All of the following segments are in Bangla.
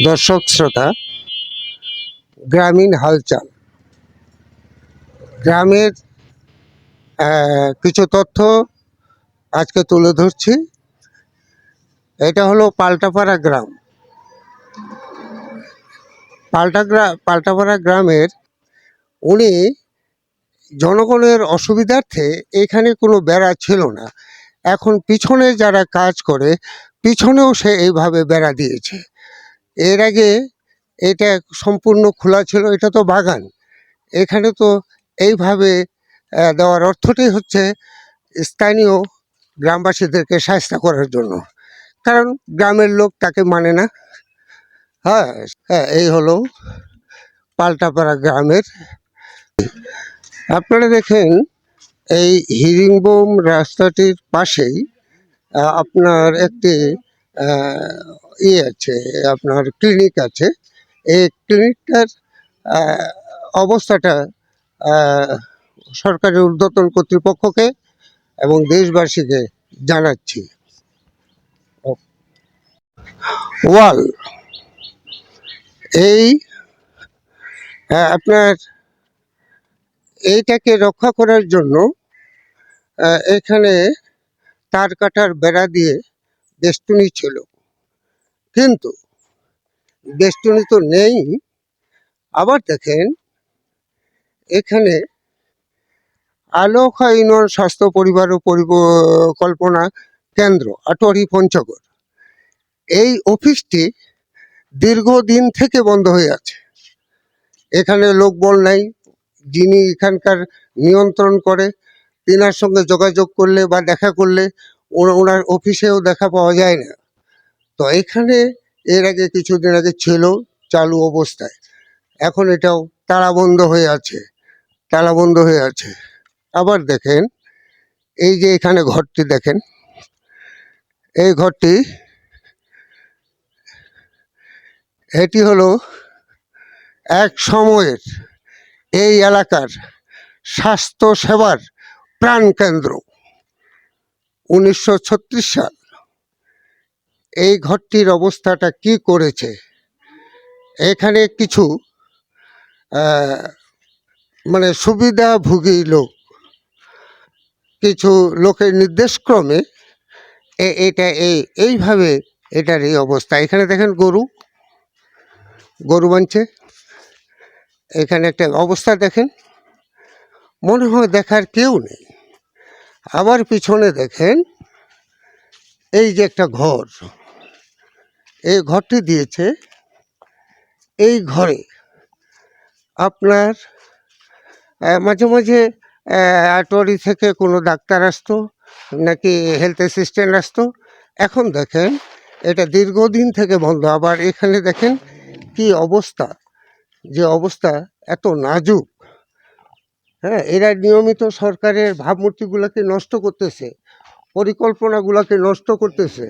দর্শক, শ্রোতা, গ্রামীণ হালচাল। গ্রামের কিছু তথ্য আজকে তুলে ধরছি। এটা হলো পাল্টাপাড়া গ্রাম। পাল্টা পাল্টাপাড়া গ্রামের উনি জনগণের অসুবিধার্থে এখানে কোনো বেড়া ছিল না। এখন পিছনে যারা কাজ করে, পিছনেও সে এইভাবে বেড়া দিয়েছে। এর আগে এটা সম্পূর্ণ খোলা ছিল, এটা তো বাগান। এখানে তো এইভাবে দেওয়ার অর্থটাই হচ্ছে স্থানীয় গ্রামবাসীদেরকে সাহায্য করার জন্য। কারণ গ্রামের লোক তাকে মানে না। হ্যাঁ হ্যাঁ এই হলো পাল্টাপাড়া গ্রামের। আপনারা দেখেন, এই হিরিংবোম রাস্তাটির পাশেই আপনার একটি আহ, ইয়ে আছে আপনার ক্লিনিক আছে। এই ক্লিনিকটার অবস্থাটা সরকারের ঊর্ধ্বতন কর্তৃপক্ষকে এবং দেশবাসীকে জানাচ্ছি। ওয়াল এই আপনার এইটাকে রক্ষা করার জন্য এখানে তার কাটার বেড়া দিয়ে বেষ্টনী ছিল। কিন্তু বেষ্টনী তো নেই। আবার দেখেন, এখানে আলোকা ইউনিয়ন স্বাস্থ্য পরিবার ও পরিকল্পনা কেন্দ্র, আটোয়ারি পঞ্চগড়। এই অফিসটি দীর্ঘদিন থেকে বন্ধ হয়ে আছে। এখানে লোকবল নাই। যিনি এখানকার নিয়ন্ত্রণ করে, তিনার সঙ্গে যোগাযোগ করলে বা দেখা করলে ওনার অফিসেও দেখা পাওয়া যায় না তো এখানে এর আগে কিছুদিন আগে ছিল চালু অবস্থায়। এখন এটাও তালাবন্ধ হয়ে আছে তালাবন্ধ হয়ে আছে। আবার দেখেন, এই যে এখানে ঘরটি দেখেন, এই ঘরটি, এটি হলো এক সময়ের এই এলাকার স্বাস্থ্য সেবার প্রাণকেন্দ্র। উনিশশো ছত্রিশ সাল। এই ঘরটির অবস্থাটা কি করেছে? এখানে কিছু মানে সুবিধাভোগী লোক, কিছু লোকের নির্দেশক্রমে এটা এই এইভাবে এটার এই অবস্থা। এখানে দেখেন গরু গরু বানছে। এখানে একটা অবস্থা দেখেন। মনে হয় দেখার কেউ নেই। আবার পিছনে দেখেন, এই যে একটা ঘর, এই ঘরটি দিয়েছে, এই ঘরে আপনার মাঝে মাঝে আটোয়ারি থেকে কোনো ডাক্তার আসতো, নাকি হেলথ অ্যাসিস্ট্যান্ট আসতো। এখন দেখেন, এটা দীর্ঘদিন থেকে বন্ধ। আবার এখানে দেখেন কি অবস্থা, যে অবস্থা এত নাজুক। হ্যাঁ এরা নিয়মিত সরকারের ভাবমূর্তিগুলোকে নষ্ট করতেছে, পরিকল্পনাগুলোকে নষ্ট করতেছে।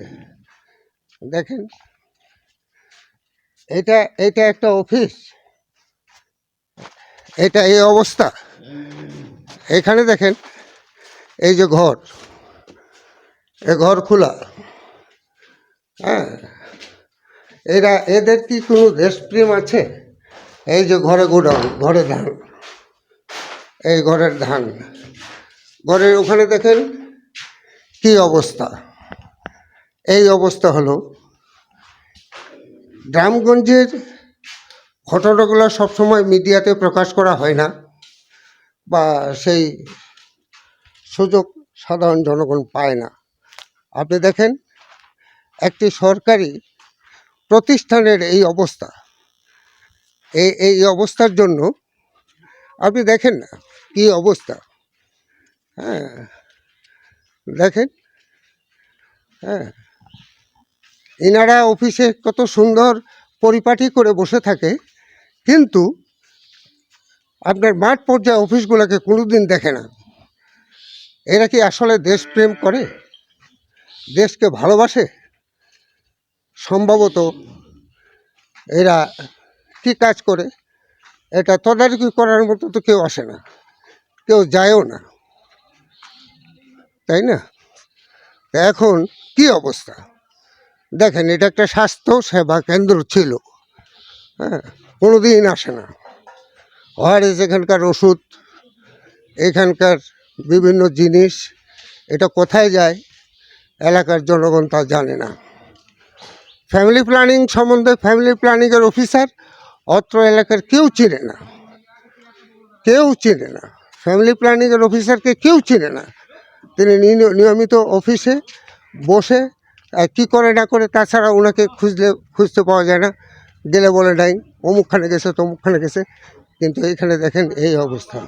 দেখেন, এটা এটা একটা অফিস। এটা এই অবস্থা। এখানে দেখেন, এই যে ঘর, এ ঘর খোলা। হ্যাঁ এরা, এদের কি কোনো দেশপ্রেম আছে? এই যে ঘরে গোডাউন, ঘরে ধান। এই ঘরের ধান। ঘরের ওখানে দেখেন কি অবস্থা। এই অবস্থা হলো, গ্রামগঞ্জের ঘটনাগুলো সবসময় মিডিয়াতে প্রকাশ করা হয় না, বা সেই সুযোগ সাধারণ জনগণ পায় না। আপনি দেখেন, একটি সরকারি প্রতিষ্ঠানের এই অবস্থা। এই এই অবস্থার জন্য আপনি দেখেন না কি অবস্থা? হ্যাঁ দেখেন হ্যাঁ এনারা অফিসে কত সুন্দর পরিপাটি করে বসে থাকে, কিন্তু আপনার মাঠ পর্যায়ে অফিসগুলোকে কোনোদিন দেখে না। এরা কি আসলে দেশপ্রেম করে? দেশকে ভালোবাসে? সম্ভবত এরা কি কাজ করে? এটা তদারকি করার মতো তো কেউ আসে না। কেউ যায়ও না। তাই না? এখন কি অবস্থা? দেখেন, এটা একটা স্বাস্থ্য সেবা কেন্দ্র ছিল। হ্যাঁ কোনো দিন আসে না। ওয়ারেস এখানকার ওষুধ, এখানকার বিভিন্ন জিনিস, এটা কোথায় যায়? এলাকার জনগণ তা জানে না। ফ্যামিলি প্ল্যানিং সম্বন্ধে, ফ্যামিলি প্ল্যানিংয়ের অফিসার অত্র এলাকার কেউ চিনে না। কেউ চিনে না। ফ্যামিলি প্ল্যানিংয়ের অফিসারকে কেউ চেনে না। তিনি নিয়ম- নিয়মিত অফিসে বসে কী করে না করে তাছাড়া ওনাকে খুঁজলে, খুঁজতে পাওয়া যায় না। গেলে বলে, নাই, অমুকখানে গেছে, তমুকখানে গেছে। কিন্তু এইখানে দেখেন এই অবস্থা।